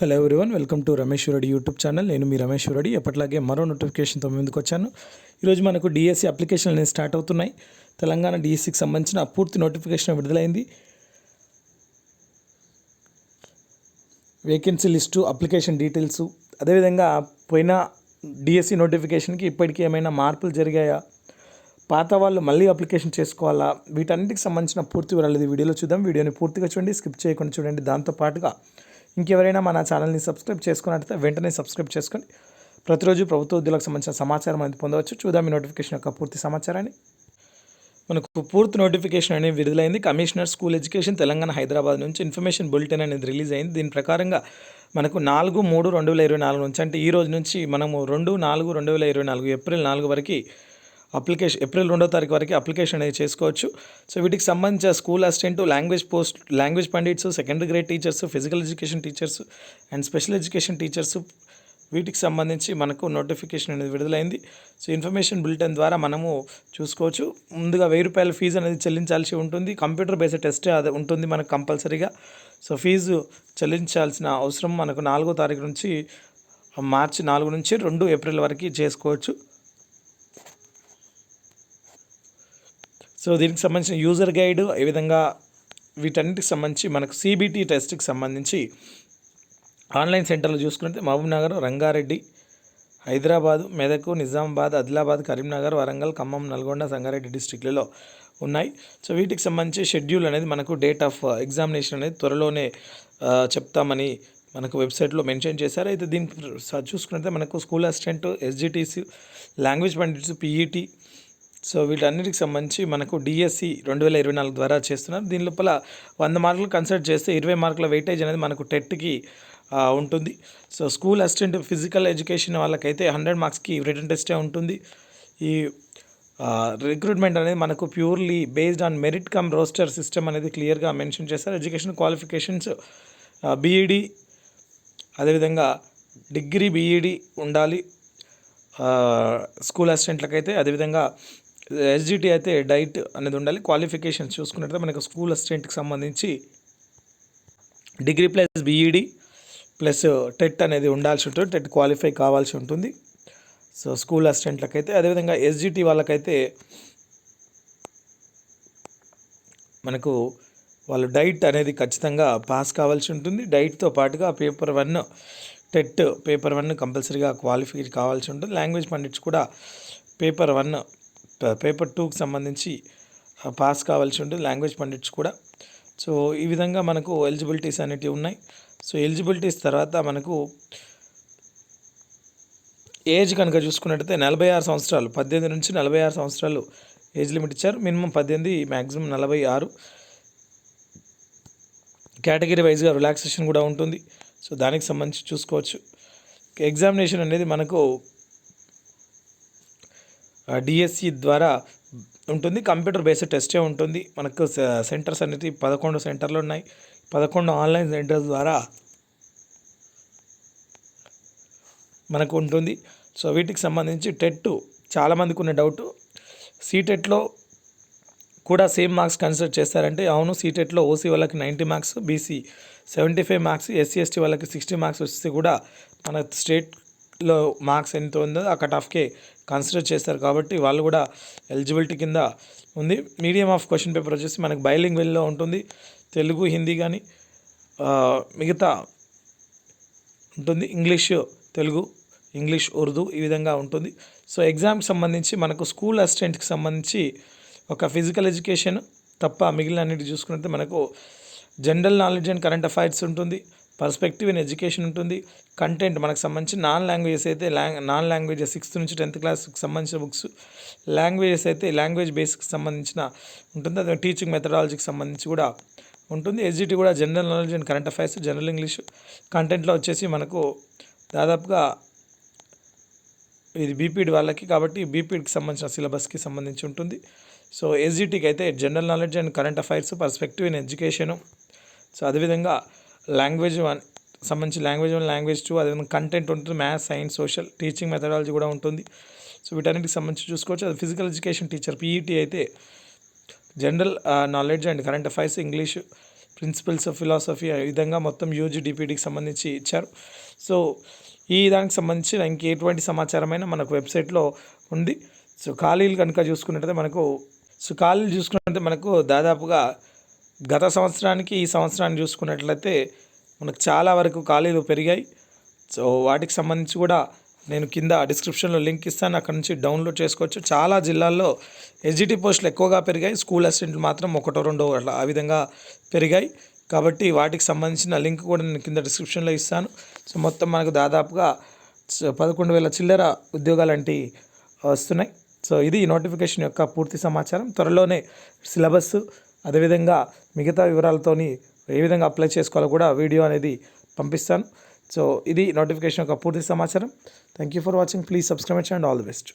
Hello everyone welcome to Ramesh YouTube channel నేను మీ రమేష్ ఎప్పటిలాగే మరో నోటిఫికేషన్తో ముందుకు వచ్చాను. ఈరోజు మనకు డిఎస్సి అప్లికేషన్లు అనేది స్టార్ట్ అవుతున్నాయి. తెలంగాణ డిఎస్సికి సంబంధించిన పూర్తి నోటిఫికేషన్ విడుదలైంది. వేకెన్సీ లిస్టు అప్లికేషన్ డీటెయిల్స్ అదేవిధంగా పోయిన డిఎస్సి నోటిఫికేషన్కి ఇప్పటికీ ఏమైనా మార్పులు జరిగాయా? పాత వాళ్ళు మళ్ళీ అప్లికేషన్ చేసుకోవాలా? వీటన్నిటికి సంబంధించిన పూర్తి వివరాలు ఇది వీడియోలో చూద్దాం. వీడియోని పూర్తిగా చూడండి స్కిప్ చేయకుండా చూడండి. దాంతో పాటుగా ఇంకెవరైనా మన ఛానల్ని సబ్స్క్రైబ్ చేసుకున్నట్లయితే వెంటనే సబ్స్క్రైబ్ చేసుకొని ప్రతిరోజు ప్రభుత్వ ఉద్యోగులకు సంబంధించిన సమాచారం అనేది పొందవచ్చు. చూద్దాం ఈ నోటిఫికేషన్ యొక్క పూర్తి సమాచారాన్ని. మనకు పూర్తి నోటిఫికేషన్ అనేది విడుదలైంది. Commissioner school education Telangana Hyderabad నుంచి ఇన్ఫర్మేషన్ బులెటిన్ అనేది రిలీజ్ అయింది. దీని ప్రకారంగా మనకు నాలుగు మూడు రెండు వేల ఇరవై నాలుగు నుంచి అంటే ఈ రోజు నుంచి మనము రెండు నాలుగు రెండు వేల ఇరవై నాలుగు ఏప్రిల్ నాలుగు వరకు అప్లికేషన్ ఏప్రిల్ రెండో తారీఖు వరకు అప్లికేషన్ అనేది చేసుకోవచ్చు. సో వీటికి సంబంధించిన school assistant language post language pandits secondary grade teachers physical education teachers and special education teachers వీటికి సంబంధించి మనకు నోటిఫికేషన్ అనేది విడుదలైంది. సో ఇన్ఫర్మేషన్ బులెటిన్ ద్వారా మనము చూసుకోవచ్చు. ముందుగా వెయ్యి రూపాయల ఫీజు అనేది చెల్లించాల్సి ఉంటుంది. కంప్యూటర్ బేస్డ్ టెస్ట్ అది ఉంటుంది మనకు కంపల్సరీగా. సో ఫీజు చెల్లించాల్సిన అవసరం మనకు నాలుగో తారీఖు నుంచి మార్చి నాలుగు నుంచి రెండు ఏప్రిల్ వరకు చేసుకోవచ్చు. సో దీనికి సంబంధించిన యూజర్ గైడ్ ఏ విధంగా వీటన్నిటికి సంబంధించి మనకు సిబిటి టెస్ట్కి సంబంధించి ఆన్లైన్ సెంటర్లు చూసుకుంటే మహబూబ్నగర్ రంగారెడ్డి హైదరాబాదు మెదక్ నిజామాబాద్ ఆదిలాబాద్ కరీంనగర్ వరంగల్ ఖమ్మం నల్గొండ సంగారెడ్డి డిస్టిక్లలో ఉన్నాయి. సో వీటికి సంబంధించి షెడ్యూల్ అనేది మనకు డేట్ ఆఫ్ ఎగ్జామినేషన్ అనేది త్వరలోనే చెప్తామని మనకు వెబ్సైట్లో మెన్షన్ చేశారు. అయితే దీనికి స- చూసుకుంటే మనకు school assistant SGTC language pandits PET so వీటన్నిటికి సంబంధించి మనకు డిఎస్సి రెండు వేల ఇరవై నాలుగు ద్వారా చేస్తున్నారు. దీని లోపల వంద మార్కులు కన్సల్ట్ చేస్తే ఇరవై మార్కుల వెయిటేజ్ అనేది మనకు టెట్కి ఉంటుంది. So school assistant physical education వాళ్ళకైతే హండ్రెడ్ మార్క్స్కి రిటర్న్ టెస్టే ఉంటుంది. ఈ రిక్రూట్మెంట్ అనేది మనకు purely based on merit cum roster system అనేది క్లియర్గా మెన్షన్ చేస్తారు ఎడ్యుకేషన్ క్వాలిఫికేషన్స్ బీఈడి అదేవిధంగా డిగ్రీ బీఈడి ఉండాలి. స్కూల్ అసిస్టెంట్లకైతే అయితే అదేవిధంగా ఎస్జిటి అయితే డైట్ అనేది ఉండాలి. క్వాలిఫికేషన్స్ చూసుకున్నట్లయితే మనకు స్కూల్ అసిస్టెంట్కి సంబంధించి degree plus BEd plus TET అనేది ఉండాల్సి ఉంటుంది. టెట్ క్వాలిఫై కావాల్సి ఉంటుంది. సో స్కూల్ అసిస్టెంట్లకైతే అయితే అదేవిధంగా ఎస్జిటి వాళ్ళకైతే మనకు వాళ్ళు డైట్ అనేది ఖచ్చితంగా పాస్ కావాల్సి ఉంటుంది. డైట్తో పాటుగా paper one TET paper one కంపల్సరీగా క్వాలిఫై కావాల్సి ఉంటుంది. లాంగ్వేజ్ పండిట్స్ కూడా పేపర్ వన్ పేపర్ టూకి సంబంధించి పాస్ కావాల్సి ఉంటుంది లాంగ్వేజ్ పండిట్స్ కూడా. సో ఈ విధంగా మనకు ఎలిజిబిలిటీస్ అనేటివి ఉన్నాయి. సో ఎలిజిబిలిటీస్ తర్వాత మనకు ఏజ్ కనుక చూసుకున్నట్టయితే నలభై ఆరు సంవత్సరాలు పద్దెనిమిది నుంచి నలభై ఆరు సంవత్సరాలు ఏజ్ లిమిట్ ఇచ్చారు. మినిమం పద్దెనిమిది మ్యాక్సిమం నలభై ఆరు. కేటగిరీ వైజ్గా రిలాక్సేషన్ కూడా ఉంటుంది. సో దానికి సంబంధించి చూసుకోవచ్చు. ఎగ్జామినేషన్ అనేది మనకు డిఎస్సి ద్వారా ఉంటుంది. కంప్యూటర్ బేస్డ్ టెస్టే ఉంటుంది. మనకు సెంటర్స్ అనేది పదకొండు సెంటర్లు ఉన్నాయి. పదకొండు ఆన్లైన్ సెంటర్స్ ద్వారా మనకు ఉంటుంది. సో వీటికి సంబంధించి టెట్ చాలామందికి ఉన్న డౌట్ సీటెట్లో కూడా సేమ్ మార్క్స్ కన్సిడర్ చేస్తారంటే అవును సీటెట్లో ఓసీ వాళ్ళకి ninety marks BC seventy five marks SC ST వాళ్ళకి సిక్స్టీ మార్క్స్ వస్తే కూడా మన స్టేట్లో మార్క్స్ ఎంత ఉందో ఆ కట్ ఆఫ్కే కన్సిడర్ చేస్తారు కాబట్టి వాళ్ళు కూడా ఎలిజిబిలిటీ కింద ఉంది. మీడియం ఆఫ్ క్వశ్చన్ పేపర్ వచ్చేసి మనకు బైలింగ్ వెల్లో ఉంటుంది. తెలుగు హిందీ కానీ మిగతా ఉంటుంది. ఇంగ్లీష్ తెలుగు ఇంగ్లీష్ ఉర్దూ ఈ విధంగా ఉంటుంది. సో ఎగ్జామ్కి సంబంధించి మనకు స్కూల్ అసిస్టెంట్కి సంబంధించి ఒక ఫిజికల్ ఎడ్యుకేషన్ తప్ప మిగిలిన అన్నిటి చూసుకున్నట్టు మనకు general knowledge and current affairs ఉంటుంది. పర్స్పెక్టివ్ ఇన్ ఎడ్యుకేషన్ ఉంటుంది. కంటెంట్ మనకు సంబంధించి నాన్ లాంగ్వేజెస్ అయితే లాంగ్ నాన్ లాంగ్వేజెస్ సిక్స్త్ నుంచి టెన్త్ క్లాస్కి సంబంధించిన బుక్స్ లాంగ్వేజెస్ అయితే లాంగ్వేజ్ బేస్కి సంబంధించిన ఉంటుంది. అదే టీచింగ్ మెథడాలజీకి సంబంధించి కూడా ఉంటుంది. ఎస్జిటి కూడా general knowledge and current affairs general English కంటెంట్లో వచ్చేసి మనకు దాదాపుగా ఇది బీపీడ్ వాళ్ళకి కాబట్టి బీపీడ్కి సంబంధించిన సిలబస్కి సంబంధించి ఉంటుంది. సో ఎస్జిటికి అయితే general knowledge and current affairs perspective in education. So అదేవిధంగా లాంగ్వేజ్ వన్ సంబంధించి లాంగ్వేజ్ వన్ లాంగ్వేజ్ టూ అదేవిధంగా కంటెంట్ ఉంటుంది maths science social teaching methodology కూడా ఉంటుంది. సో వీటన్నిటికి సంబంధించి చూసుకోవచ్చు. అది ఫిజికల్ ఎడ్యుకేషన్ టీచర్ పీఈటీ అయితే general knowledge and current affairs English principles of philosophy ఈ విధంగా మొత్తం యూజీ డిపిడికి సంబంధించి ఇచ్చారు. సో ఈ దానికి సంబంధించిన ఇంకెటువంటి సమాచారమైనా మనకు వెబ్సైట్లో ఉంది. సో ఖాళీలు కనుక చూసుకున్నట్టయితే మనకు సో ఖాళీలు చూసుకున్నట్లయితే మనకు దాదాపుగా గత సంవత్సరానికి ఈ సంవత్సరాన్ని చూసుకున్నట్లయితే మనకు చాలా వరకు ఖాళీలు పెరిగాయి. సో వాటికి సంబంధించి కూడా నేను కింద డిస్క్రిప్షన్లో లింక్ ఇస్తాను. అక్కడ నుంచి డౌన్లోడ్ చేసుకోవచ్చు. చాలా జిల్లాల్లో ఎస్జిటి పోస్టులు ఎక్కువగా పెరిగాయి. స్కూల్ అసిస్టెంట్లు మాత్రం ఒకటో రెండో అట్లా ఆ విధంగా పెరిగాయి. కాబట్టి వాటికి సంబంధించిన లింక్ కూడా నేను కింద డిస్క్రిప్షన్లో ఇస్తాను. సో మొత్తం మనకు దాదాపుగా పదకొండు వేల చిల్లర ఉద్యోగాలు వస్తున్నాయి. సో ఇది నోటిఫికేషన్ యొక్క పూర్తి సమాచారం. త్వరలోనే సిలబస్ అదేవిధంగా మిగతా వివరాలతోని ఏ విధంగా అప్లై చేసుకోవాలో కూడా వీడియో అనేది పంపిస్తాను. సో ఇది నోటిఫికేషన్ యొక్క పూర్తి సమాచారం. Thank you for watching please subscribe and all the best